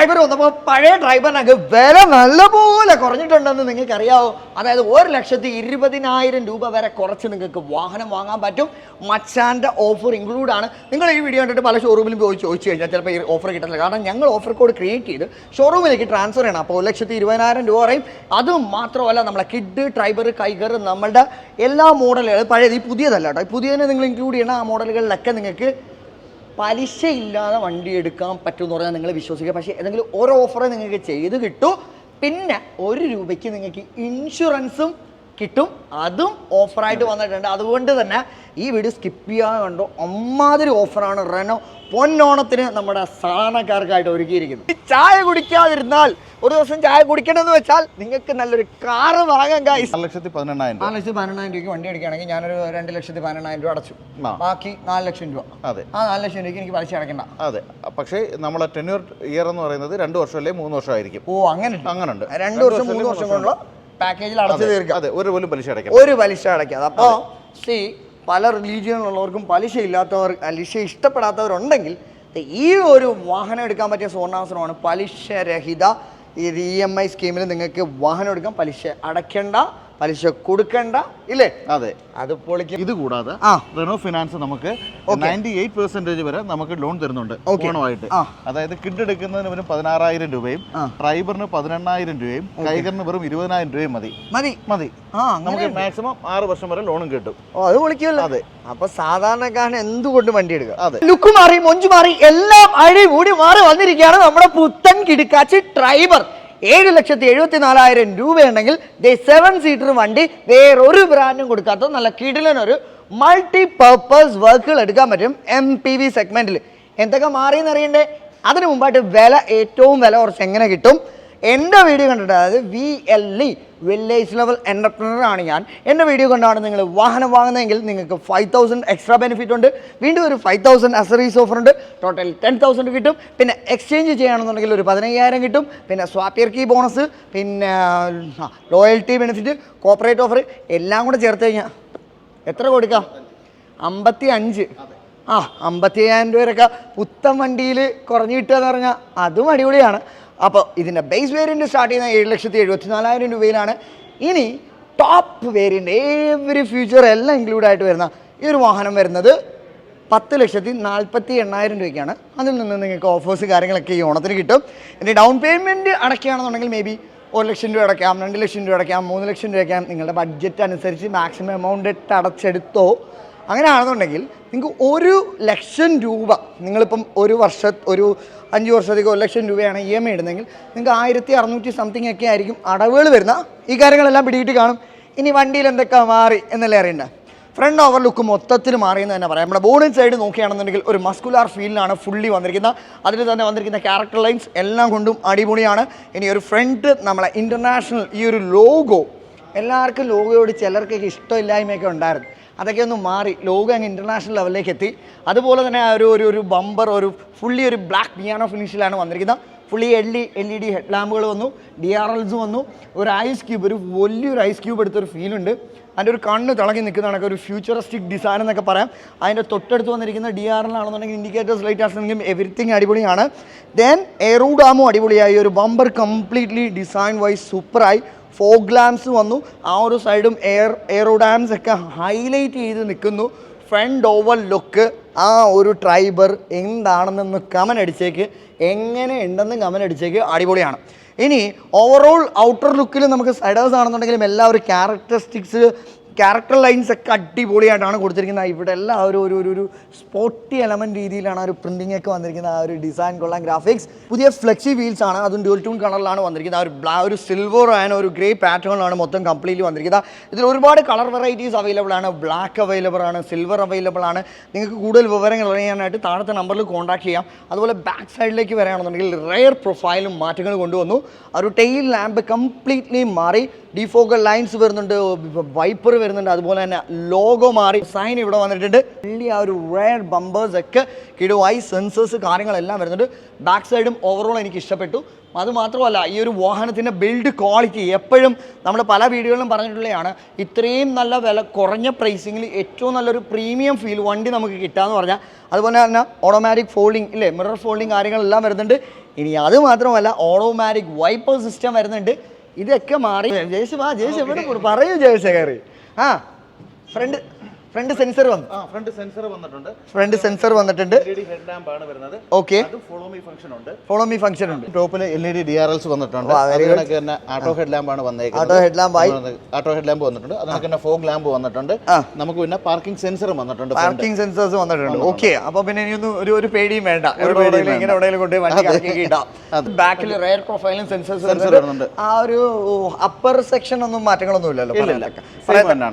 Driver വന്നപ്പോൾ പഴയ ഡ്രൈവറിനൊക്കെ വില നല്ലപോലെ കുറഞ്ഞിട്ടുണ്ടെന്ന് നിങ്ങൾക്ക് അറിയാവോ അതായത് ഒരു ലക്ഷത്തി ഇരുപതിനായിരം രൂപ വരെ കുറച്ച് നിങ്ങൾക്ക് വാഹനം വാങ്ങാൻ പറ്റും. മച്ചാന്റെ ഓഫർ ഇൻക്ലൂഡ് ആണ്. നിങ്ങൾ ഈ വീഡിയോ കണ്ടിട്ട് പല ഷോറൂമിലും പോയി ചോദിച്ചു കഴിഞ്ഞാൽ ചിലപ്പോൾ ഈ ഓഫർ കിട്ടില്ല കാരണം ഞങ്ങൾ ഓഫർ കോഡ് ക്രിയേറ്റ് ചെയ്ത് ഷോറൂമിലേക്ക് ട്രാൻസ്ഫർ ചെയ്യണം. അപ്പോൾ ഒരു ലക്ഷത്തി ഇരുപതിനായിരം രൂപ പറയും. അതും മാത്രമല്ല നമ്മളെ കിഡ് ഡ്രൈവർ കൈഗർ നമ്മളുടെ എല്ലാ മോഡലുകൾ പഴയത് ഈ പുതിയതല്ല കേട്ടോ. ഈ പുതിയതിനെ നിങ്ങൾ ഇൻക്ലൂഡ് ചെയ്യണം. ആ മോഡലുകളിലൊക്കെ നിങ്ങൾക്ക് പലിശ ഇല്ലാതെ വണ്ടി എടുക്കാൻ പറ്റുമെന്ന് പറഞ്ഞാൽ നിങ്ങൾ വിശ്വസിക്കുക. പക്ഷേ ഏതെങ്കിലും ഒരു ഓഫറെ നിങ്ങൾക്ക് ചെയ്ത് കിട്ടും. പിന്നെ ഒരു രൂപയ്ക്ക് നിങ്ങൾക്ക് ഇൻഷുറൻസും കിട്ടും. അതും ഓഫറായിട്ട് വന്നിട്ടുണ്ട്. അതുകൊണ്ട് തന്നെ ഈ വീഡിയോ സ്കിപ്പ് ചെയ്യാൻ കണ്ടോ? അമ്മാതിരി ഓഫറാണ് റെനോ പൊന്നോണത്തിന് നമ്മുടെ സാധാരണക്കാർക്കായിട്ട് ഒരുക്കിയിരിക്കുന്നത്. ഈ ചായ കുടിക്കാതിരുന്നാൽ ഒരു ദിവസം ചായ കുടിക്കണമെന്ന് വെച്ചാൽ നിങ്ങൾക്ക് നല്ലൊരു കാറ് വാങ്ങാൻ ഗൈസ് നാല് ലക്ഷത്തി പതിനെണ്ണായിരം നാല് ലക്ഷത്തി പതിനെണ്ണായിരം രൂപയ്ക്ക് വണ്ടി അടിക്കുകയാണെങ്കിൽ ഞാനൊരു രണ്ട് ലക്ഷത്തി പതിനെണ്ണായിരം രൂപ അടച്ചു. ബാക്കി നാല് ലക്ഷം രൂപ. അതെ. ആ നാല് ലക്ഷം രൂപയ്ക്ക് എനിക്ക് പലിശ അടയ്ക്കണ്ട. അതെ. പക്ഷേ നമ്മളെ ടെന്യൂർ ഇയർ എന്ന് പറയുന്നത് രണ്ട് വർഷം അല്ലെങ്കിൽ മൂന്ന് വർഷം ആയിരിക്കും. ഓ അങ്ങനെ. അങ്ങനെ ഉണ്ട് രണ്ട് വർഷം മൂന്ന് വർഷം കൊണ്ടുള്ള പാക്കേജിൽ അടച്ചു തീർക്കാം. അതെ ഒരു പോലും പലിശ അടയ്ക്കാം. ഒരു പലിശ അടയ്ക്കാതെ അപ്പോൾ സി പല റിലീജിയനിലുള്ളവർക്കും പലിശ ഇല്ലാത്തവർ പലിശ ഇഷ്ടപ്പെടാത്തവരുണ്ടെങ്കിൽ ഈ ഒരു വാഹനം എടുക്കാൻ പറ്റിയ സുവർണാവസരമാണ് പലിശരഹിത ഈ ഇ എം ഐ സ്കീമിൽ നിങ്ങൾക്ക് വാഹനം എടുക്കാം. പലിശ അടയ്ക്കണ്ട. പലിശ കൊടുക്കണ്ട ഇല്ലേ? അതെ. അത് പൊളിക്കും. ഇത് കൂടാതെ ആ. റെനോ ഫിനാൻസ് നമുക്ക് നയന്റി എയ്റ്റ് പെർസെന്റേജ് വരെ നമുക്ക് ലോൺ തരുന്നുണ്ട്. ഓണമായിട്ട്. അതായത് കിഡ് എടുക്കുന്നതിന് വെറും പതിനാറായിരം രൂപയും ഡ്രൈവറിന് പതിനെണ്ണായിരം രൂപയും കൈകറിന് വെറും ഇരുപതിനായിരം രൂപയും മതി. മതി. മതി. ആ നമുക്ക് മാക്സിമം ആറ് വർഷം വരെ ലോണും കിട്ടും. ഓ അത് പൊളിക്കുമല്ലോ. അതെ. അപ്പൊ സാധാരണക്കാരൻ എന്തുകൊണ്ട് വണ്ടി എടുക്കുക. അതെ. ലുക്ക് മാറി മൊഞ്ചു മാറി എല്ലാം അഴി കൂടി മാറി വന്നിരിക്കുകയാണ് നമ്മുടെ പുത്തൻ കിടുക്കാച്ചി ഡ്രൈവർ ഏഴ് ലക്ഷത്തി എഴുപത്തി നാലായിരം രൂപയുണ്ടെങ്കിൽ ദേ സെവൻ സീറ്റർ വണ്ടി വേറൊരു ബ്രാൻഡും കൊടുക്കാത്ത നല്ല കിടിലനൊരു മൾട്ടി പർപ്പസ് വർക്കുകൾ എടുക്കാൻ പറ്റും എം പി വി സെഗ്മെന്റിൽ എന്തൊക്കെ മാറിയെന്നറിയണ്ടേ? അതിന് മുമ്പായിട്ട് വില ഏറ്റവും വില കുറച്ച് എങ്ങനെ കിട്ടും? എന്റെ വീഡിയോ കണ്ടിട്ട് അതായത് V L E village level entrepreneur ആണ് ഞാൻ. എന്റെ വീഡിയോ കണ്ടാണ് നിങ്ങൾ വാഹനം വാങ്ങുന്നതെങ്കിൽ നിങ്ങൾക്ക് ഫൈവ് തൗസൻഡ് എക്സ്ട്രാ ബെനിഫിറ്റ് ഉണ്ട്. വീണ്ടും ഒരു ഫൈവ് തൗസൻഡ് അസറീസ് ഓഫർ ഉണ്ട്. ടോട്ടൽ ടെൻ തൗസൻഡ് കിട്ടും. പിന്നെ എക്സ്ചേഞ്ച് ചെയ്യുകയാണെന്നുണ്ടെങ്കിൽ ഒരു പതിനയ്യായിരം കിട്ടും. പിന്നെ സ്വാപ്പിയർ കീ ബോണസ് പിന്നെ റോയൽറ്റി ബെനിഫിറ്റ് കോപ്പറേറ്റ് ഓഫർ എല്ലാം കൂടെ ചേർത്ത് കഴിഞ്ഞാൽ എത്ര കൊടുക്കാം? അമ്പത്തി അഞ്ച് ആ അമ്പത്തി അയ്യായിരം രൂപ വരെയൊക്കെ പുത്തൻ വണ്ടിയിൽ കുറഞ്ഞു കിട്ടുക എന്ന് പറഞ്ഞാൽ അതും അടിപൊളിയാണ്. അപ്പോൾ ഇതിന്റെ ബേസ് വേരിയന്റ് സ്റ്റാർട്ട് ചെയ്യുന്ന ഏഴ് ലക്ഷത്തി എഴുപത്തി നാലായിരം രൂപയിലാണ്. ഇനി ടോപ്പ് വേരിയന്റ് ഏവരി ഫ്യൂച്ചർ എല്ലാം ഇൻക്ലൂഡ് ആയിട്ട് വരുന്ന ഈ ഒരു വാഹനം വരുന്നത് പത്ത് ലക്ഷത്തി നാൽപ്പത്തി എണ്ണായിരം രൂപയ്ക്കാണ്. അതിൽ നിന്ന് നിങ്ങൾക്ക് ഓഫേഴ്സ് കാര്യങ്ങളൊക്കെ ഈ ഓണത്തിന് കിട്ടും. ഇനി ഡൗൺ പേയ്മെന്റ് അടയ്ക്കുകയാണെന്നുണ്ടെങ്കിൽ മേ ബി ഒരു ലക്ഷം രൂപ അടയ്ക്കാം രണ്ട് ലക്ഷം രൂപ അടയ്ക്കാം മൂന്ന് ലക്ഷം രൂപ അടയ്ക്കാം. നിങ്ങളുടെ ബഡ്ജറ്റ് അനുസരിച്ച് മാക്സിമം എമൗണ്ട് ഇട്ട് അടച്ചെടുത്തോ അങ്ങനെയാണെന്നുണ്ടെങ്കിൽ നിങ്ങൾക്ക് ഒരു ലക്ഷം രൂപ നിങ്ങളിപ്പം ഒരു വർഷ ഒരു അഞ്ച് വർഷത്തേക്ക് ഒരു ലക്ഷം രൂപയാണ് ഇ എം ഐ ഇടുന്നതെങ്കിൽ നിങ്ങൾക്ക് ആയിരത്തി അറുന്നൂറ്റി സംതിങ് ഒക്കെ ആയിരിക്കും അടവുകൾ വരുന്ന ഈ കാര്യങ്ങളെല്ലാം പിടിയിട്ട് കാണും. ഇനി വണ്ടിയിൽ എന്തൊക്കെ മാറി എന്നല്ലേ അറിയേണ്ട? ഫ്രണ്ട് ഓവർ ലുക്ക് മൊത്തത്തിൽ മാറിയെന്ന് തന്നെ പറയാം. നമ്മുടെ ബോഡി സൈഡ് നോക്കുകയാണെന്നുണ്ടെങ്കിൽ ഒരു മസ്കുലാർ ഫീലിലാണ് ഫുള്ളി വന്നിരിക്കുന്ന അതിൽ തന്നെ വന്നിരിക്കുന്ന ക്യാരക്ടർ ലൈൻസ് എല്ലാം കൊണ്ടും അടിപൊളിയാണ്. ഇനി ഒരു ഫ്രണ്ട് നമ്മളെ ഇന്റർനാഷണൽ ഈ ഒരു ലോഗോ എല്ലാവർക്കും ലോകയോട് ചിലർക്കൊക്കെ ഇഷ്ടമില്ലായ്മയൊക്കെ ഉണ്ടായിരുന്നു. അതൊക്കെ ഒന്ന് മാറി ലോകം അങ്ങ് ഇന്റർനാഷണൽ ലെവലിലേക്ക് എത്തി. അതുപോലെ തന്നെ ആ ഒരു ഒരു ഒരു ബമ്പർ ഒരു ഫുള്ളി ഒരു ബ്ലാക്ക് പിയാനോ ഫിനിഷിലാണ് വന്നിരിക്കുന്നത്. Fully L E L E D head ലാമ്പുകൾ വന്നു ഡി ആർ എൽസ് വന്നു. ഒരു ഐസ് ക്യൂബ് ഒരു വലിയൊരു ഐസ് ക്യൂബ് എടുത്തൊരു ഫീലുണ്ട് അതിന്റെ ഒരു കണ്ണ് തിളങ്ങി നിൽക്കുന്നതാണ് ഒരു ഫ്യൂച്ചറിസ്റ്റിക് ഡിസൈൻ എന്നൊക്കെ പറയാം. അതിന്റെ തൊട്ടടുത്ത് വന്നിരിക്കുന്ന ഡി ആർ എൽ ആണെന്നുണ്ടെങ്കിൽ ഇൻഡിക്കേറ്റേഴ്സ് ലൈറ്റ് ആണെങ്കിലും എവറിത്തിങ് അടിപൊളിയാണ്. ദെൻ എറോഡാമോ അടിപൊളിയായി. ഒരു ബമ്പർ കംപ്ലീറ്റ്ലി ഡിസൈൻ വൈസ് സൂപ്പറായി ഫോഗ് ലാംസ് വന്നു. ആ ഒരു സൈഡും എയർ എയറോഡാംസ് ഒക്കെ ഹൈലൈറ്റ് ചെയ്ത് നിൽക്കുന്നു. ഫ്രണ്ട് ഓവർ ലുക്ക് ആ ഒരു ട്രൈബർ എന്താണെന്നൊന്ന് കമൻ അടിച്ചേക്ക് എങ്ങനെ ഉണ്ടെന്ന് കമൻ അടിച്ചേക്ക് അടിപൊളിയാണ്. ഇനി ഓവറോൾ ഔട്ടർ ലുക്കിൽ നമുക്ക് സൈഡേഴ്സ് ആണെന്നുണ്ടെങ്കിലും എല്ലാ ഒരു ക്യാരക്ടറിസ്റ്റിക്സ് ക്യാരക്ടർ ലൈൻസ് ഒക്കെ അടിപൊളിയായിട്ടാണ് കൊടുത്തിരിക്കുന്നത്. ഇവിടെ എല്ലാം ഒരു ഒരു ഒരു സ്പോട്ടി എലമെന്റ് രീതിയിലാണ് ആ ഒരു പ്രിന്റിംഗ് ഒക്കെ വന്നിരിക്കുന്നത്. ആ ഒരു ഡിസൈൻ കൊള്ളാം. ഗ്രാഫിക്സ് പുതിയ ഫ്ലെക്സി വീൽസ് ആണ്. അതും ഡ്യൂൽ ടൂൺ കളറിലാണ് വന്നിരിക്കുന്നത്. ആ ഒരു ബ്ലാ ഒരു സിൽവർ ആൻഡ് ഒരു ഗ്രേ പാറ്റേണിലാണ് മൊത്തം കംപ്ലീറ്റ്ലി വന്നിരിക്കുന്നത്. ഇതിൽ ഒരുപാട് കളർ വെറൈറ്റീസ് അവൈലബിൾ ആണ്. ബ്ലാക്ക് അവൈലബിൾ ആണ്. സിൽവർ അവൈലബിൾ ആണ്. നിങ്ങൾക്ക് കൂടുതൽ വിവരങ്ങൾ അറിയാനായിട്ട് താഴത്തെ നമ്പറിൽ കോൺടാക്ട് ചെയ്യാം. അതുപോലെ ബാക്ക് സൈഡിലേക്ക് വരികയാണെന്നുണ്ടെങ്കിൽ റെയർ പ്രൊഫൈലും മാറ്റങ്ങൾ കൊണ്ടുവന്നു. ആ ഒരു ടെയിൽ ലാമ്പ് കംപ്ലീറ്റ്ലി മാറി. ഡിഫോക്കൽ ലൈൻസ് വരുന്നുണ്ട്. വൈപ്പർ വരുന്നുണ്ട്. അതുപോലെ തന്നെ ലോഗോ മാറി. സൈൻ ഇവിടെ വന്നിട്ടുണ്ട്. വലിയ ആ ഒരു റയർ ബമ്പേഴ്സ് ഒക്കെ കിടുവായി സെൻസേഴ്സ് കാര്യങ്ങളെല്ലാം വരുന്നുണ്ട്. ബാക്ക് സൈഡും ഓവറോൾ എനിക്ക് ഇഷ്ടപ്പെട്ടു. അതുമാത്രമല്ല ഈ ഒരു വാഹനത്തിന്റെ ബിൽഡ് ക്വാളിറ്റി എപ്പോഴും നമ്മൾ പല വീഡിയോകളിലും പറഞ്ഞിട്ടുള്ളതാണ്. ഇത്രയും നല്ല വില കുറഞ്ഞ പ്രൈസിങ്ങിൽ ഏറ്റവും നല്ലൊരു പ്രീമിയം ഫീൽ വണ്ടി നമുക്ക് കിട്ടാമെന്ന് പറഞ്ഞാൽ അതുപോലെ തന്നെ ഓട്ടോമാറ്റിക് ഫോൾഡിങ് ഇല്ലേ മിറർ ഫോൾഡിങ് കാര്യങ്ങളെല്ലാം വരുന്നുണ്ട്. ഇനി അത് മാത്രമല്ല ഓട്ടോമാറ്റിക് വൈപ്പർ സിസ്റ്റം വരുന്നുണ്ട്. ഇതൊക്കെ മാറി. ജേസ് വാ ജേസ് എവിടെ പറയൂ പറയൂ ജയശേഖർ. ആ ഫ്രണ്ട് ഫ്രണ്ട് സെൻസർ വന്നു. ഫ്രണ്ട് സെൻസർ വന്നിട്ടുണ്ട്. ഫ്രണ്ട് സെൻസർ വന്നിട്ടുണ്ട്. ഹെഡ് ലാമ്പ് ആണ് വരുന്നത്. ഓക്കെ അത് ഫോളോ മീ ഫംഗ്ഷൻ ഉണ്ട്. ഫോളോ മീ ഫംഗ്ഷൻ ഉണ്ട്. ടോപ്പിൽ L E D D R Ls വന്നിട്ടുണ്ട്. അതിനൊക്കെ തന്നെ ആട്ടോ ഹെഡ് ലാമ്പ് ആണ് വന്നേക്കുന്നത്. ആട്ടോ ഹെഡ് ലാമ്പ് ആയി. ആട്ടോ ഹെഡ് ലാമ്പ് വന്നിട്ടുണ്ട്. അതിനൊക്കെ തന്നെ ഫോഗ് ലാമ്പ് വന്നിട്ടുണ്ട്. നമുക്ക് പിന്നെ പാർക്കിംഗ് സെൻസറും വന്നിട്ടുണ്ട് പാർക്കിംഗ് സെൻസേഴ്സ് വന്നിട്ടുണ്ട്. ഓക്കെ അപ്പോൾ പിന്നെ ഇനിയൊന്നും ഒരു ഒരു പേടിയും വേണ്ട. ഒരു പേടിയും ഇങ്ങനെ എവിടെയെങ്കിലും കൊണ്ട് വണ്ടി കറക്കി ഇടാം. ബാക്കിൽ റയർ പ്രൊഫൈലും സെൻസേഴ്സ് വരുന്നുണ്ട്. ആ ഒരു അപ്പർ സെക്ഷൻ ഒന്നും മാറ്റങ്ങളൊന്നും ഇല്ലല്ലോ.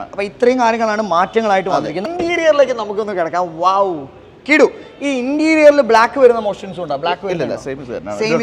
അപ്പൊ ഇത്രയും കാര്യങ്ങളാണ് മാറ്റങ്ങളായിട്ട് വന്നിരിക്കുന്നത് ഇന്റീരിയറിലേക്ക് നമുക്കൊന്ന് കിടക്കാം. വാവ് കിടു. ഈ ഇന്റീരിയറിൽ ബ്ലാക്ക് വരുന്ന മോഷൻസ് ഉണ്ടോ? ബ്ലാക്ക് വരുന്നില്ല സെയിം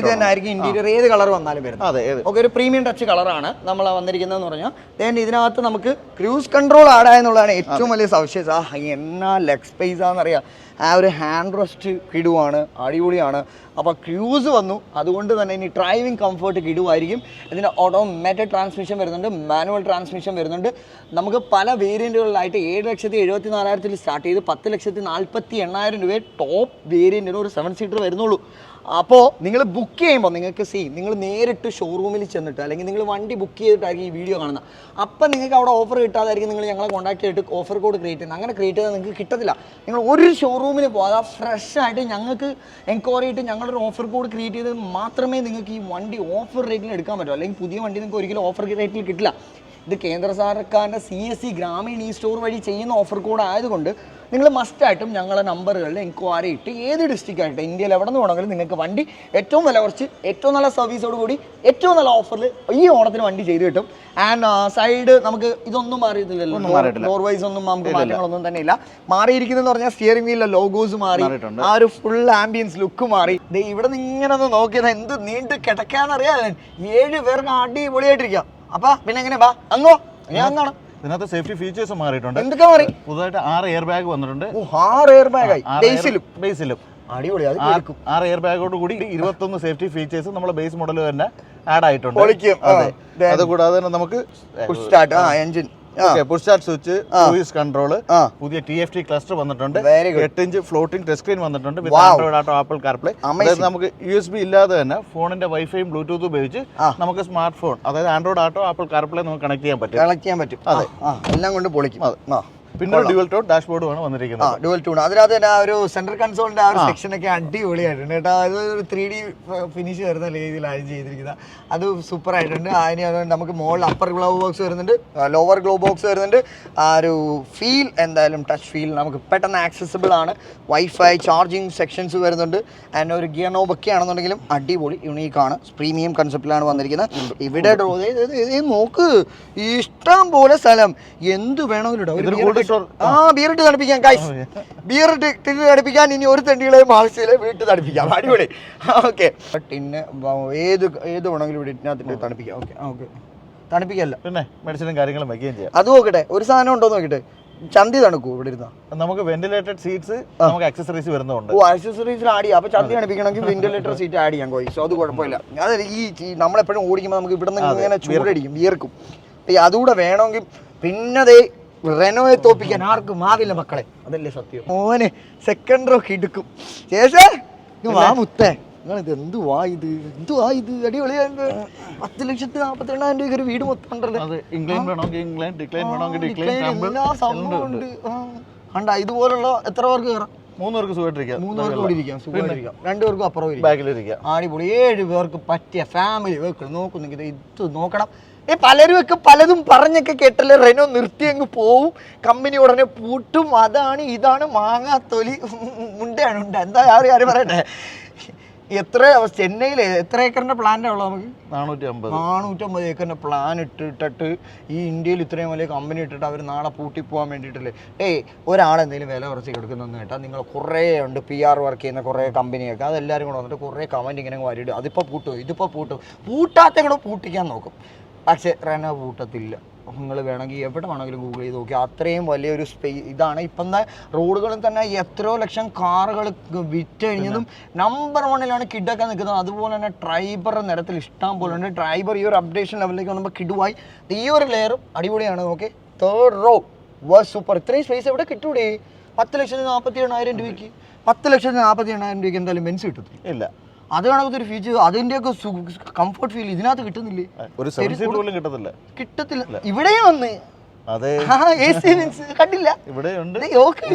ഇത് തന്നെ ആയിരിക്കും ഇന്റീരിയർ ഏത് കളർ വന്നാലും വരുന്നത്. അതെ ഓക്കെ ഒരു പ്രീമിയം ടച്ച് കളറാണ് നമ്മൾ വന്നിരിക്കുന്നത് എന്ന് പറഞ്ഞാൽ ദെൻ ഇതിനകത്ത് നമുക്ക് ക്രൂസ് കൺട്രോൾ ആടാ എന്നുള്ളതാണ് ഏറ്റവും വലിയ സവിശേഷത. ആ എന്നാ ലെഗ് സ്പേസ് ആണെന്നറിയാം. ആ ഒരു ഹാൻഡ് റെസ്റ്റ് കിടുവാണ്. അടിപൊളിയാണ്. അപ്പോൾ ക്യൂസ് വന്നു. അതുകൊണ്ട് തന്നെ ഇനി ഡ്രൈവിംഗ് കംഫർട്ട് കിടുവായിരിക്കും. ഇതിന് ഓട്ടോമാറ്റിക് ട്രാൻസ്മിഷൻ വരുന്നുണ്ട് മാനുവൽ ട്രാൻസ്മിഷൻ വരുന്നുണ്ട്. നമുക്ക് പല വേരിയന്റുകളിലായിട്ട് ഏഴ് ലക്ഷത്തി എഴുപത്തി നാലായിരത്തിൽ സ്റ്റാർട്ട് ചെയ്ത് പത്ത് ലക്ഷത്തി നാൽപ്പത്തി എണ്ണായിരം രൂപയെ ടോപ്പ് വേരിയന്റിന് ഒരു സെവൻ സീറ്റർ വരുന്നുള്ളൂ. അപ്പോൾ നിങ്ങൾ ബുക്ക് ചെയ്യുമ്പോൾ നിങ്ങൾക്ക് സെയിം നിങ്ങൾ നേരിട്ട് ഷോറൂമിൽ ചെന്നിട്ട് അല്ലെങ്കിൽ നിങ്ങൾ വണ്ടി ബുക്ക് ചെയ്തിട്ടായിരിക്കും ഈ വീഡിയോ കാണുന്നത് അപ്പം നിങ്ങൾക്ക് അവിടെ ഓഫർ കിട്ടാതായിരിക്കും നിങ്ങൾ ഞങ്ങളെ കോൺടാക്ട് ചെയ്തിട്ട് ഓഫർ കോഡ് ക്രിയേറ്റ് ചെയ്യുന്നത് അങ്ങനെ ക്രിയേറ്റ് ചെയ്താൽ നിങ്ങൾക്ക് കിട്ടത്തില്ല. നിങ്ങൾ ഒരു ഷോറൂമിൽ പോകാതെ ഫ്രഷ് ആയിട്ട് ഞങ്ങൾക്ക് എൻക്വയറി ചെയ്തിട്ട് ഞങ്ങളൊരു ഓഫർ കോഡ് ക്രിയേറ്റ് ചെയ്ത് മാത്രമേ നിങ്ങൾക്ക് ഈ വണ്ടി ഓഫർ റേറ്റിൽ എടുക്കാൻ പറ്റൂ. അല്ലെങ്കിൽ പുതിയ വണ്ടി നിങ്ങൾക്ക് ഒരിക്കലും ഓഫർ റേറ്റിൽ കിട്ടില്ല. ഇത് കേന്ദ്ര സർക്കാരിന്റെ സി എസ് സി ഗ്രാമീൺ ഈ സ്റ്റോർ വഴി ചെയ്യുന്ന ഓഫർ കോഡ് ആയതുകൊണ്ട് നിങ്ങൾ മസ്റ്റായിട്ടും ഞങ്ങളെ നമ്പറുകളിൽ എൻക്വയറി ഇട്ട് ഏത് ഡിസ്ട്രിക്റ്റ് ആയിട്ട് ഇന്ത്യയിൽ എവിടെ നിന്ന് വേണമെങ്കിലും നിങ്ങൾക്ക് വണ്ടി ഏറ്റവും നല്ല കുറച്ച് ഏറ്റവും നല്ല സർവീസോട് കൂടി ഏറ്റവും നല്ല ഓഫറിൽ ഈ ഓണത്തിന് വണ്ടി ചെയ്ത് കിട്ടും. ആൻഡ് സൈഡ് നമുക്ക് ഇതൊന്നും മാറിയിട്ടില്ലല്ലോ. മാറിയിട്ടില്ല. ഡോർ വൈസ് ഒന്നും നമുക്ക് മാറ്റങ്ങളൊന്നും തന്നെ ഇല്ല. മാറിയിരിക്കുന്നതെന്ന് പറഞ്ഞാൽ സ്റ്റിയറിംഗ് വീലിലെ ലോഗോസ് മാറി മാറിയിട്ടുണ്ട്. ആ ഒരു ഫുൾ ആംബിയൻസ് ലുക്ക് മാറി. ഇവിടെ നിന്ന് ഇങ്ങനെ ഒന്ന് നോക്കിയത് എന്ത് നീണ്ട് കിടക്കാന്നറിയാൻ ഏഴ് പേർക്ക് അടിപൊളിയായിട്ടിരിക്കാം. അപ്പൊ പിന്നെ എങ്ങനെ ബാ അങ്ങോ ഞാൻ അങ്ങാണ്. ഇതിനകത്ത് സേഫ്റ്റി ഫീച്ചേഴ്സ് മാറിയിട്ടുണ്ട്. എന്തൊക്കെ മാറി? പുതുതായിട്ട് ആറ് എയർ ബാഗ് വന്നിട്ടുണ്ട്. ഓ ആറ് എയർ ബാഗ് ബേസിലും ബേസിലും അടിപൊളി ആറ് എയർ ബാഗോട് കൂടി ഇരുപത്തൊന്ന് സേഫ്റ്റി ഫീച്ചേഴ്സ് നമ്മുടെ ബേസ് മോഡൽ തന്നെ ആഡ് ആയിട്ടുണ്ട്. അതുകൂടാതെ അതെ. അത് തന്നെ നമുക്ക് start engine push start switch cruise control പുതിയ ടി എഫ് ടി ക്ലസ്റ്റർ വന്നിട്ടുണ്ട്. എട്ട് ഇഞ്ച് ഫ്ലോട്ടിംഗ് ടച്ച് സ്ക്രീൻ വന്നിട്ടുണ്ട്. ആൻഡ്രോയിഡ് ആട്ടോ ആപ്പിൾ കാർപ്ലേ അതായത് നമുക്ക് യു എസ് ബി ഇല്ലാതെ തന്നെ ഫോണിന്റെ വൈഫൈയും ബ്ലൂടൂത്തും ഉപയോഗിച്ച് നമുക്ക് സ്മാർട്ട് ഫോൺ അതായത് ആൻഡ്രോയിഡ് ആട്ടോ ആപ്പിൾ കാർപ്ലേ നമുക്ക് കണക്ട് ചെയ്യാൻ പറ്റും. കണക്ട് ചെയ്യാൻ പറ്റും. അതെ. എല്ലാം കൊണ്ട് പൊളിക്കും. ആ. പിന്നെ ഡ്യുവൽ ടോൺ ഡാഷ്ബോർഡും ആണ് വന്നിരിക്കുന്നത്. ഡ്യുവൽ ടൂൺ അതിനകത്ത് തന്നെ ആ ഒരു സെൻട്രൽ കൺസോളിന്റെ ആ ഒരു സെക്ഷൻ ഒക്കെ അടിപൊളിയായിട്ടുണ്ട് കേട്ടോ. അത് ഒരു ത്രീ ഡി ഫിനിഷ് വരുന്ന രീതിയിലാണ് ചെയ്തിരിക്കുന്നത് അത് സൂപ്പർ ആയിട്ടുണ്ട് അതിന് അതുകൊണ്ട് നമുക്ക് മുകളിൽ അപ്പർ ഗ്ലോ ബോക്സ് വരുന്നുണ്ട്. ലോവർ ഗ്ലോ ബോക്സ് വരുന്നുണ്ട്. ആ ഒരു ഫീൽ എന്തായാലും ടച്ച് ഫീൽ നമുക്ക് പെട്ടെന്ന് ആക്സസിബിൾ ആണ്. വൈഫൈ ചാർജിങ് സെക്ഷൻസ് വരുന്നുണ്ട്. ആൻഡ് ഒരു ഗിയർ നോബ് ഒക്കെ ആണെന്നുണ്ടെങ്കിലും അടിപൊളി യുണീക്ക് ആണ്. പ്രീമിയം കൺസെപ്റ്റിലാണ് വന്നിരിക്കുന്നത് ഇവിടെ ഡ്രോ നോക്ക്. ഇഷ്ടം പോലെ സ്ഥലം. എന്ത് വേണമെങ്കിലും store. ആ ബിയർ ഇട്ട് തണുപ്പിക്കാം ബിയർ ഇട്ട് ഇട്ട് തണുപ്പിക്കാൻ ഇനി ഒരു തെണ്ടികളെയും ആവശ്യമില്ല വീട്ടിൽ തണുപ്പിക്കാം. അടിപൊളി. ഓക്കെ ടിന്ന് ഏത് ഏത് വേണമെങ്കിലും ഇവിടെ ഇതിനകത്തിട്ട് തണുപ്പിക്കാം. ഓക്കെ ഓക്കെ തണുപ്പിക്കല്ല. പിന്നെ മെഡിസിനും കാര്യങ്ങളും വയ്ക്കുകയും ചെയ്യാം. അത് നോക്കട്ടെ. ഒരു സാധനം ഉണ്ടോ നോക്കട്ടെ. ചന്തി തണുക്കൂ ഇവിടെ ഇരുന്ന. നമുക്ക് വെന്റിലേറ്റഡ് സീറ്റ്സ് നമുക്ക് അക്സസറീസ് വരുന്നുണ്ട്. ഓ ആക്സസറീസിൽ ആഡ് ചെയ്യാം. അപ്പൊ ചന്തി തണുപ്പിക്കണമെങ്കിൽ വെന്റിലേറ്റർ സീറ്റ് ആഡ് ചെയ്യാം കോയിസ് അത് കുഴപ്പമില്ല. അത് ഈ നമ്മളെപ്പോഴും ഓടിക്കുമ്പോൾ നമുക്ക് ഇവിടെ നിന്ന് ഇങ്ങനെ ചൂടടിക്കും വിയർക്കും. അപ്പൊ അതുകൂടെ വേണമെങ്കിൽ പിന്നതേ റെനോയെ തോപ്പിക്കാൻ ആർക്കും ആവില്ല മക്കളെ. അതല്ലേ സത്യം. മോനെ സെക്കൻഡ് റോക്ക് എടുക്കും ശേഷേ ഇങ്ങ് വാ മുത്തേ. നിങ്ങൾ ഇത് എന്തുവാ ഇത്? എന്തുവാ ഇത്? അടിപൊളിയായിട്ട് പത്ത് ലക്ഷത്തി നാൽപ്പത്തി രണ്ടായിരം രൂപയ്ക്ക് ഒരു വീട് മൊത്തം ഉണ്ട്. ഇതുപോലുള്ള എത്ര പേർക്ക് കയറാം? മൂന്ന് പേർക്ക് സുഖമായിട്ടിരിക്കാം മൂന്ന് പേർക്ക് കൂടി ഇരിക്കാം സുഖമായിട്ടിരിക്കാം. രണ്ടുപേർക്കും അപ്പുറം ഇരിക്കാം. ബാക്കിലിരിക്കാം. അടിപൊളി. ഏഴ് പേർക്ക് പറ്റിയ ഫാമിലി വെഹിക്കിൾ നോക്കുന്നെങ്കിൽ ഇത് നോക്കണം. ഈ പലരും ഒക്കെ പലതും പറഞ്ഞൊക്കെ കേട്ടല്ലേ റെനോ നിർത്തി അങ്ങ് പോവും. കമ്പനി ഉടനെ പൂട്ടും. അതാണ് ഇതാണ് മാങ്ങാത്തൊലി മുണ്ടയാണ് ഉണ്ട്. എന്താ ആരും ആരും പറയട്ടെ? എത്ര ചെന്നൈയിൽ എത്ര ഏക്കറിന്റെ പ്ലാന്റ് ഉള്ളത് നമുക്ക്? നാനൂറ്റി അമ്പത് നാനൂറ്റമ്പത് ഏക്കറിന്റെ പ്ലാൻ ഇട്ടിട്ടിട്ട് ഈ ഇന്ത്യയിൽ ഇത്രയും വലിയ കമ്പനി ഇട്ടിട്ട് അവർ നാളെ പൂട്ടി പോകാൻ വേണ്ടിയിട്ടല്ലേ? ഏയ് ഒരാളെന്തെങ്കിലും വില കുറച്ച് കൊടുക്കുന്നതെന്ന് കേട്ടാൽ നിങ്ങൾ കുറേ ഉണ്ട്. പി ആർ വർക്ക് ചെയ്യുന്ന കുറേ കമ്പനിയൊക്കെ. അതെല്ലാവരും കൂടെ വന്നിട്ട് കുറേ കമന്റ് ഇങ്ങനെ വരിയിടും. അതിപ്പോൾ പൂട്ടും ഇതിപ്പോൾ പൂട്ടും പൂട്ടാത്ത കൂടെ പൂട്ടിക്കാൻ നോക്കും. പക്ഷേ റെനോ കൂട്ടത്തില്ല. നിങ്ങൾ വേണമെങ്കിൽ എവിടെ വേണമെങ്കിലും ഗൂഗിൾ ചെയ്ത് നോക്കി. അത്രയും വലിയൊരു സ്പേ ഇതാണ് ഇപ്പം റോഡുകളിൽ തന്നെ എത്രയോ ലക്ഷം കാറുകൾ വിറ്റ് വിറ്റഴിഞ്ഞതും നമ്പർ വണ്ണിലാണ് കിഡൊക്കെ നിൽക്കുന്നത്. അതുപോലെ തന്നെ ട്രൈബർ നിരത്തിൽ ഇഷ്ടം പോലെ ഉണ്ട്. ട്രൈബർ ഈ ഒരു അപ്ഡേഷൻ ലെവലിലേക്ക് വന്നപ്പോൾ കിഡുവായി ഈ ഒരു ലെയറും അടിപൊളിയാണ്. Okay third row was super ഇത്രയും സ്പേസ് എവിടെ കിട്ടൂടേ? പത്ത് ലക്ഷത്തി നാൽപ്പത്തി എണ്ണായിരം രൂപയ്ക്ക്. പത്ത് ലക്ഷത്തി നാൽപ്പത്തി എണ്ണായിരം രൂപയ്ക്ക് എന്തായാലും ബെൻസ് കിട്ടത്തില്ല? ഇല്ല. അത് കണക്കത്തെ ഒരു ഫീച്ചർ അതിന്റെയൊക്കെ കംഫർട്ട് ഫീൽ ഇതിനകത്ത് കിട്ടുന്നില്ലേ? ഒരു സെവൻ പോലും കിട്ടത്തില്ല. കിട്ടത്തില്ല. ഇവിടെയും വന്ന്. അതെ. എ സി മീൻസ് കണ്ടില്ല. ഇവിടെ ഉണ്ട് ഓക്കെ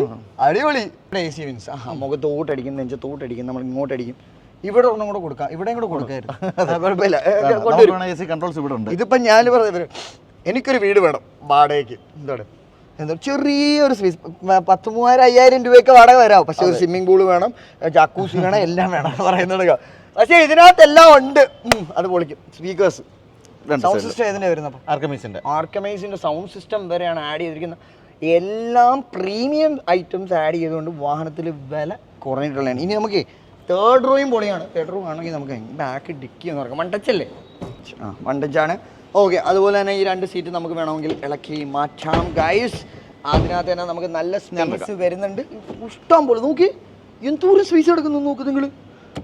അടിപൊളി. ഇവിടെ എ സി ആ മുഖത്തോട്ടടിക്കും നെഞ്ചത്തോട്ടടിക്കും നമ്മൾ ഇങ്ങോട്ടടിക്കും ഇവിടെ ഒന്നും കൂടെ കൊടുക്കാം. ഇവിടെയും കൂടെ കൊടുക്കായിരുന്നു. ഇവിടെ ഉണ്ട്. ഇതിപ്പം ഞാൻ പറഞ്ഞത് എനിക്കൊരു വീട് വേണം വാടകയ്ക്ക്. എന്താണ് എന്താ ചെറിയൊരു സ്പേസ് പത്ത് മൂവായിരം അയ്യായിരം രൂപയൊക്കെ വാടക വരാം പക്ഷെ ഒരു സ്വിമ്മിംഗ് പൂൾ വേണം ജാക്കൂസി വേണം എല്ലാം വേണം എന്ന് പറയുന്നത് പക്ഷെ ഇതിനകത്ത് എല്ലാം ഉണ്ട് അത് പൊളിക്കും. Speakers sound. സിസ്റ്റം വരുന്നത് അപ്പം? ആർക്കമൈസിന്റെ. സൗണ്ട് സിസ്റ്റം വരെയാണ് ആഡ് ചെയ്തിരിക്കുന്നത്. എല്ലാം പ്രീമിയം ഐറ്റംസ് ആഡ് ചെയ്തുകൊണ്ട് വാഹനത്തിൽ വില കുറഞ്ഞിട്ടുള്ളതാണ്. ഇനി നമുക്ക് തേർഡ് റോയും പൊളിയാണ്. തേർഡ് റോ ആണെങ്കിൽ നമുക്ക് ബാക്ക് ഡിക്കി എന്ന് പറയാം വൺ ടച്ച് അല്ലേ ആ വണ്ടച്ചാണ് ഓക്കെ അതുപോലെ തന്നെ ഈ രണ്ട് സീറ്റ് നമുക്ക് വേണമെങ്കിൽ ഇളക്കി മാറ്റാം ഗൈസ് അതിനകത്ത് തന്നെ നമുക്ക് നല്ല സ്പേസ് വരുന്നുണ്ട്. ഇഷ്ടം പോലെ നോക്കി. എന്തോരം സ്പേസ് എടുക്കുന്നു നോക്ക് നിങ്ങൾ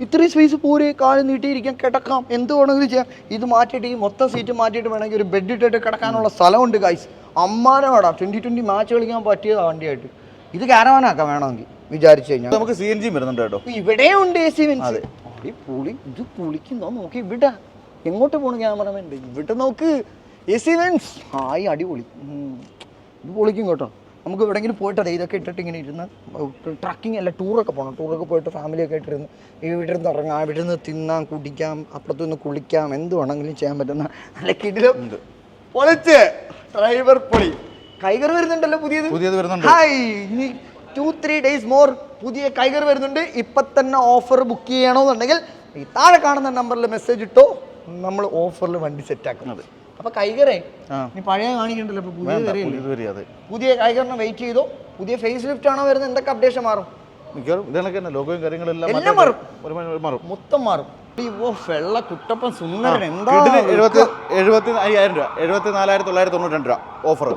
ഇത്രയും സ്പേസ് പോരെ കാൽ നീട്ടിയിരിക്കാം കിടക്കാം. എന്ത് വേണമെങ്കിലും ചെയ്യാം. ഇത് മാറ്റിയിട്ട് ഈ മൊത്തം സീറ്റ് മാറ്റിയിട്ട് വേണമെങ്കിൽ ഒരു ബെഡ് ഇട്ടിട്ട് കിടക്കാനുള്ള സ്ഥലമുണ്ട് ഗൈസ് അമ്മാരമാടാ ട്വന്റി ട്വന്റി മാച്ച് കളിക്കാൻ പറ്റിയ വണ്ടിയായിട്ട്. ഇത് കാരവാനാക്കാം വേണമെങ്കിൽ വിചാരിച്ചു കഴിഞ്ഞാൽ. നമുക്ക് സി എൻ ജി വരുന്നുണ്ട് കേട്ടോ. ഇവിടെ ഉണ്ട് എ സി മീൻസ് പുളി ഇത് പുളിക്കുന്നോ? നോക്കി ഇവിടെ എങ്ങോട്ട് പോണു ക്യാമറമാൻ? ഇവിടെ നോക്ക്. എസിവൻസ് ആയി അടിപൊളി. ഇത് പൊളിക്കും കേട്ടോ. നമുക്ക് എവിടെയെങ്കിലും പോയിട്ട് അതെ ഇതൊക്കെ ഇട്ടിട്ട് ഇങ്ങനെ ഇരുന്ന് ട്രക്കിംഗ് അല്ല ടൂറൊക്കെ പോകണം ടൂറൊക്കെ പോയിട്ട് ഫാമിലിയൊക്കെ ആയിട്ടിരുന്ന് ഇവിടെ നിന്ന് ഇറങ്ങാം ഇവിടെ നിന്ന് തിന്നാം കുടിക്കാം അപ്പുറത്തുനിന്ന് കുളിക്കാം എന്ത് വേണമെങ്കിലും ചെയ്യാൻ പറ്റുന്ന നല്ല കിടിലും പൊളിച്ച്. ഡ്രൈവർ പൊളി. കൈകർ വരുന്നുണ്ടല്ലോ പുതിയത്? പുതിയത് വരുന്നുണ്ട്. ഹായ് ഇനി ടു ത്രീ ഡേയ്സ് മോർ പുതിയ കൈകർ വരുന്നുണ്ട്. ഇപ്പൊ തന്നെ ഓഫർ ബുക്ക് ചെയ്യണമെന്നുണ്ടെങ്കിൽ ഈ താഴെ കാണുന്ന നമ്പറിൽ മെസ്സേജ് ഇട്ടോ നമ്മൾ ഓഫറിൽ വണ്ടി സെറ്റ് ആക്കുന്നത് അപ്പൊ കൈകറേ നീ പഴയ കാണിക്കണ്ടല്ലോ ഇപ്പൊ പുതിയ വരിക പുതിയ കൈകറിനെ വെയിറ്റ് ചെയ്തോ? പുതിയ ഫേസ് ലിഫ്റ്റ് ആണോ വരുന്നത്? എന്തൊക്കെ അപ്ഡേഷൻ മാറും? മിക്കവാറും ഇതണക്ക് തന്നെ ലോഗോയും കാര്യങ്ങളെല്ലാം മാറും. മാറും. മൊത്തം മാറും. വെള്ള കുട്ടപ്പൻ സുന്ദരൻ. എന്താ എഴുപത്തി അയ്യായിരം രൂപ. എഴുപത്തി നാലായിരത്തി തൊള്ളായിരത്തി തൊണ്ണൂറ്റി രണ്ട് രൂപ ഓഫർ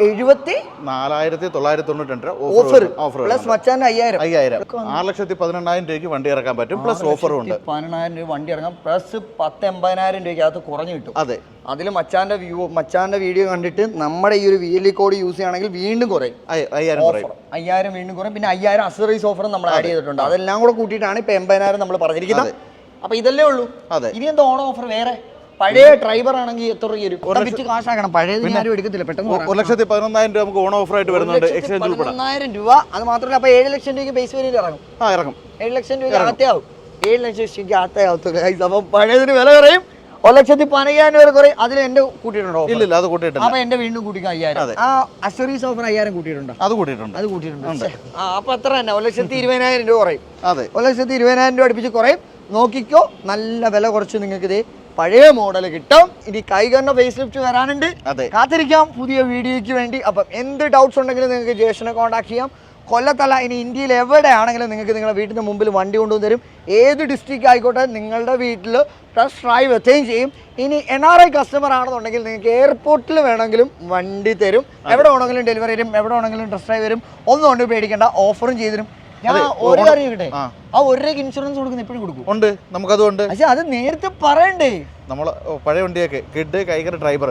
എഴുപത്തി നാലായിരത്തി തൊള്ളായിരത്തി തൊണ്ണൂറ്റി രണ്ട് ഓഫർ ഓഫർ പ്ലസ് മച്ചാൻ അയ്യായിരം. അയ്യായിരം. ആറ് ലക്ഷത്തി പതിനെണ്ണായിരം രൂപയ്ക്ക് വണ്ടി ഇറക്കാൻ പറ്റും പ്ലസ് ഓഫറും ഉണ്ട്. പതിനെണ്ണായിരം രൂപ വണ്ടി ഇറങ്ങാം പ്ലസ് പത്ത് എൺപതിനായിരം അത് കുറഞ്ഞു കിട്ടും. അതെ. അതിൽ മച്ചാന്റെ വ്യൂ മച്ചാന്റെ വീഡിയോ കണ്ടിട്ട് നമ്മുടെ ഈ ഒരു വി എൽ കോഡ് യൂസ് ചെയ്യുകയാണെങ്കിൽ വീണ്ടും കുറയും. അയ്യ- അയ്യായിരം കുറയും. അയ്യായിരം വീണ്ടും കുറയും. പിന്നെ അയ്യായിരം അസറീസ് ഓഫറും നമ്മൾ ആഡ് ചെയ്തിട്ടുണ്ട്. അതെല്ലാം കൂടെ കൂട്ടിയിട്ടാണ് ഇപ്പൊ എൺപതിനായിരം നമ്മൾ പറഞ്ഞിരിക്കുന്നത്. അപ്പൊ ഇതല്ലേ ഉള്ളൂ. അതെ. ഇനി എന്താ ഓണം ഓഫർ വേറെ. പഴയ ഡ്രൈവർ ആണെങ്കിൽ എത്ര രൂപ കാശാക്കണം. പഴയത് ആരും എടുക്കത്തില്ല പെട്ടെന്ന് ഒരു ലക്ഷത്തി പതിനൊന്നായിരം രൂപ നമുക്ക് ഓൺ ഓഫറായിട്ട് വരുന്നുണ്ട് എക്സ്ചേഞ്ച് പതിനൊന്നായിരം രൂപ. അത് മാത്രമല്ല അപ്പൊ ഏഴ് ലക്ഷം രൂപയ്ക്ക് ബേസ് വേരിയിൽ ഇറങ്ങും. ആ ഇറങ്ങും. ഏഴ് ലക്ഷം രൂപ അകത്താവും ഏഴ് ലക്ഷം രൂപയ്ക്ക് ഗൈസ് അപ്പം പഴയതിന് വില കുറയും. ഒരു ലക്ഷത്തി പതിനയ്യായിരം വരെ കുറയും. അതിൽ എന്റെ കൂട്ടിയിട്ടുണ്ടോ ഇല്ല അത് കൂട്ടിയിട്ടില്ല. അപ്പൊ എന്റെ വീണ്ടും കൂട്ടിക്കാൻ അയ്യായിരം. ആ അസറീസ് ഓഫർ അയ്യായിരം കൂട്ടിയിട്ടുണ്ടോ. അത് കൂട്ടിയിട്ടുണ്ട്. അത് കൂട്ടിയിട്ടുണ്ട്. ആ അപ്പൊ അത്ര തന്നെ. ഒരു ലക്ഷത്തി ഇരുപതിനായിരം രൂപ കുറയും. അതെ. ഒരു ലക്ഷത്തി ഇരുപതിനായിരം രൂപ അടുപ്പിച്ച് കുറയും. നോക്കിക്കോ നല്ല വില കുറച്ച് നിങ്ങൾക്ക് ഇതേ പഴയ മോഡൽ കിട്ടും. ഇനി കൈകറിന്റെ ഫേസ് ലിഫ്റ്റ് വരാനുണ്ട്. അതെ. കാത്തിരിക്കാം. പുതിയ വീഡിയോയ്ക്ക് വേണ്ടി. അപ്പം എന്ത് ഡൗട്ട്സ് ഉണ്ടെങ്കിലും നിങ്ങൾക്ക് ജേഷനെ കോൺടാക്ട് ചെയ്യാം. കൊല്ലത്തല്ല ഇനി ഇന്ത്യയിൽ എവിടെയാണെങ്കിലും നിങ്ങൾക്ക് നിങ്ങളുടെ വീട്ടിന് മുമ്പിൽ വണ്ടി കൊണ്ടുവന്ന് തരും. ഏത് ഡിസ്ട്രിക്റ്റ് ആയിക്കോട്ടെ നിങ്ങളുടെ വീട്ടിൽ ടെസ്റ്റ് ഡ്രൈവ് എത്തുകയും ചെയ്യും. ഇനി എൻ ആർ ഐ കസ്റ്റമർ ആണെന്നുണ്ടെങ്കിൽ നിങ്ങൾക്ക് എയർപോർട്ടിൽ വേണമെങ്കിലും വണ്ടി തരും. എവിടെ വേണമെങ്കിലും ഡെലിവറി തരും. എവിടെ വേണമെങ്കിലും ടെസ്റ്റ് ഡ്രൈവ് വരും ഒന്നും കൊണ്ട് പേടിക്കേണ്ട. ഓഫറും ചെയ്തു തരും. ഞാൻ ഒരു കാര്യം കിട്ടെ ആ. ഒരു രൂപയ്ക്ക് ഇൻഷുറൻസ് കൊടുക്കുന്ന എപ്പോഴും കൊടുക്കും? ഉണ്ട് നമുക്കതുണ്ട്. പക്ഷെ അത് നേരത്തെ പറയണ്ടേ? നമ്മൾ പഴയ വണ്ടിയൊക്കെ കിഡ് കൈകർ ഡ്രൈവർ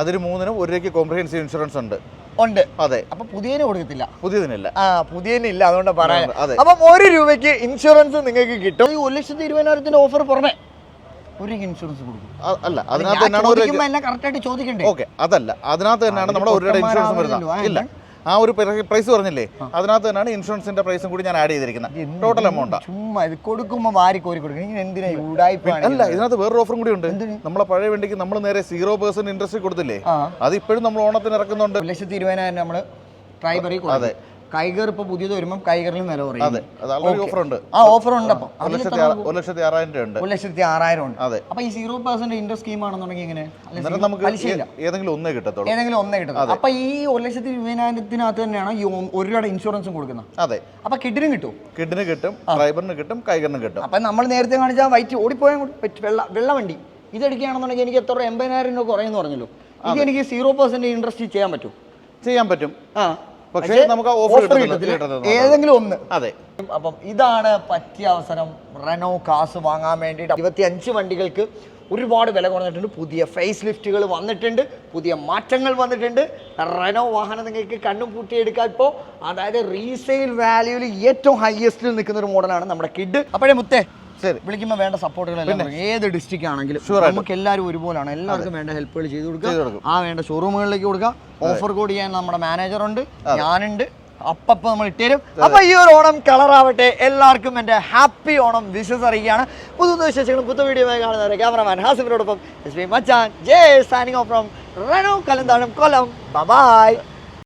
അതിന് മൂന്നിനും ഒരു രൂപയ്ക്ക് കോംപ്രിഹെൻസീവ് ഇൻഷുറൻസ് ഉണ്ട്. ഉണ്ട്. അതെ. അപ്പൊ പുതിയതിന് കൊടുക്കത്തില്ല. പുതിയതിനില്ല. ആ പുതിയതിനില്ല അതുകൊണ്ട് പറയാം. അപ്പം ഒരു രൂപയ്ക്ക് ഇൻഷുറൻസ് നിങ്ങൾക്ക് കിട്ടും. ഈ ഒരു ലക്ഷത്തി ഇരുപതിനായിരത്തിന്റെ ഓഫർ പുറമെ ഒരു ഇൻഷുറൻസ് കൊടുക്കും. അല്ല അതിനകത്ത് തന്നെയാണ് ചോദിക്കണ്ടേ? ഓക്കെ അതല്ല. അതിനകത്ത് തന്നെയാണ് നമ്മുടെ ഒരു ഇൻഷുറൻസ്. വരുന്നത്. ഇല്ല. ആ ഒരു പ്രൈസ് പറഞ്ഞില്ലേ അതിനകത്ത് തന്നെയാണ് ഇൻഷുറൻസിന്റെ പ്രൈസും കൂടി ഞാൻ ആഡ് ചെയ്തിരിക്കുന്നത് ടോട്ടൽ എമൗണ്ട് ചുമ്മാ ഇത് വാരി കോരി കൊടുക്കും. എന്തിനാ അല്ല ഇതിനകത്ത് വേറൊരു ഓഫറും കൂടി ഉണ്ട്. നമ്മളെ പഴയ വണ്ടിക്ക് നമ്മൾ നേരെ സീറോ പെർസെന്റ് ഇൻട്രസ്റ്റ് കൊടുത്തില്ലേ? അത് ഇപ്പോഴും നമ്മൾ ഓണത്തിന് ഇറക്കുന്നുണ്ട്. ലക്ഷത്തി ഇരുപതിനായിരം നമ്മൾ ട്രൈബറി അതെ. കൈകർ ഇപ്പൊ പുതിയത് വരുമ്പോൾ കൈകറിൽ നില കുറയും. അതെ അത് ആൾറെഡി ഓഫർ ഉണ്ട്. ആ ഓഫർ ഉണ്ട് അപ്പം. ഒരു ലക്ഷത്തി ആറ്- ഒരു ലക്ഷത്തി ആറായിരം രൂപ ഉണ്ട്. ഒരു ലക്ഷത്തി ആറായിരം ഉണ്ട്. അതെ. അപ്പൊ ഈ സീറോ പെർസെന്റ് ഇൻട്രസ്റ്റ് സ്കീം ആണെന്നുണ്ടെങ്കിൽ എങ്ങനെ? അല്ല, അന്നേരം നമുക്ക് പലിശയില്ല. ഏ- ഏതെങ്കിലും ഒന്നേ കിട്ടത്തുള്ളൂ. ഏതെങ്കിലും ഒന്നേ കിട്ടുന്നത് അപ്പൊ ഈ ഒരു ലക്ഷത്തി ഇരുപതിനായിരത്തിനകത്ത് തന്നെയാണ് ഈ ഒ- ഒരു രൂപയുടെ ഇൻഷുറൻസും കൊടുക്കുന്നത്. അതെ. അപ്പൊ കിഡിനും കിട്ടും. കിഡിന് കിട്ടും ഡ്രൈവറിന് കിട്ടും കൈകറിന് കിട്ടും. അപ്പൊ നമ്മൾ നേരത്തെ കാണിച്ച വൈറ്റ് ഓടിപ്പോയാൽ വെള്ള വെള്ള വണ്ടി ഇതെടുക്കുകയാണെന്നുണ്ടെങ്കിൽ എനിക്ക് എത്ര എൺപതിനായിരം രൂപ കുറയെന്ന് പറഞ്ഞല്ലോ. ഇത് എനിക്ക് സീറോ പെർസെന്റ് ഇൻട്രസ്റ്റ് ചെയ്യാൻ പറ്റും. ചെയ്യാൻ പറ്റും. ആ. പക്ഷേ നമുക്ക് ഓഫർ. ഏതെങ്കിലും ഒന്ന്. അതെ. അപ്പം ഇതാണ് പറ്റിയ അവസരം. റെനോ കാസ് വാങ്ങാൻ വേണ്ടിയിട്ട് ഇരുപത്തി അഞ്ച് വണ്ടികൾക്ക് ഒരുപാട് വില കുറഞ്ഞിട്ടുണ്ട്. പുതിയ ഫേസ് ലിഫ്റ്റുകൾ വന്നിട്ടുണ്ട്. പുതിയ മാറ്റങ്ങൾ വന്നിട്ടുണ്ട്. റെനോ വാഹനം നിങ്ങൾക്ക് കണ്ണും പൂട്ടിയെടുക്കാൻ ഇപ്പോൾ അതായത് റീസെയിൽ വാല്യൂവിൽ ഏറ്റവും ഹയസ്റ്റിൽ നിൽക്കുന്ന ഒരു മോഡലാണ് നമ്മുടെ കിഡ് അപ്പോഴേ മുത്തേ ശരി. വിളിക്കുമ്പോൾ വേണ്ട സപ്പോർട്ടുകളെല്ലാം. ഏത് ഡിസ്ട്രിക്ട് ആണെങ്കിലും. നമുക്ക് എല്ലാവരും ഒരുപോലാണ്. എല്ലാവർക്കും വേണ്ട ഹെൽപ്പുകൾ ചെയ്തു കൊടുക്കുക. കൊടുക്കും. ആ വേണ്ട ഷോറൂമുകളിലേക്ക് കൊടുക്കുക. ഓഫർ കോഡ് ചെയ്യാൻ നമ്മുടെ മാനേജർ ഉണ്ട് ഞാനുണ്ട്. അപ്പപ്പം നമ്മൾ ഇട്ടുതരും അപ്പൊ ഈ ഒരു ഓണം കളറാവട്ടെ എല്ലാവർക്കും എന്റെ ഹാപ്പി ഓണം വിഷസ് അറിയിക്കുകയാണ്. പുതു വിശേഷങ്ങളും പുതു വീഡിയോ കാണുന്നവരെ ക്യാമറമാൻ ഹാസിഫിനോടൊപ്പം എസ് പി മച്ചാൻ. ജയ് സാനിങ് ഓഫ് ഫ്രം റണു കലന്താനം കൊല്ലം. ബൈ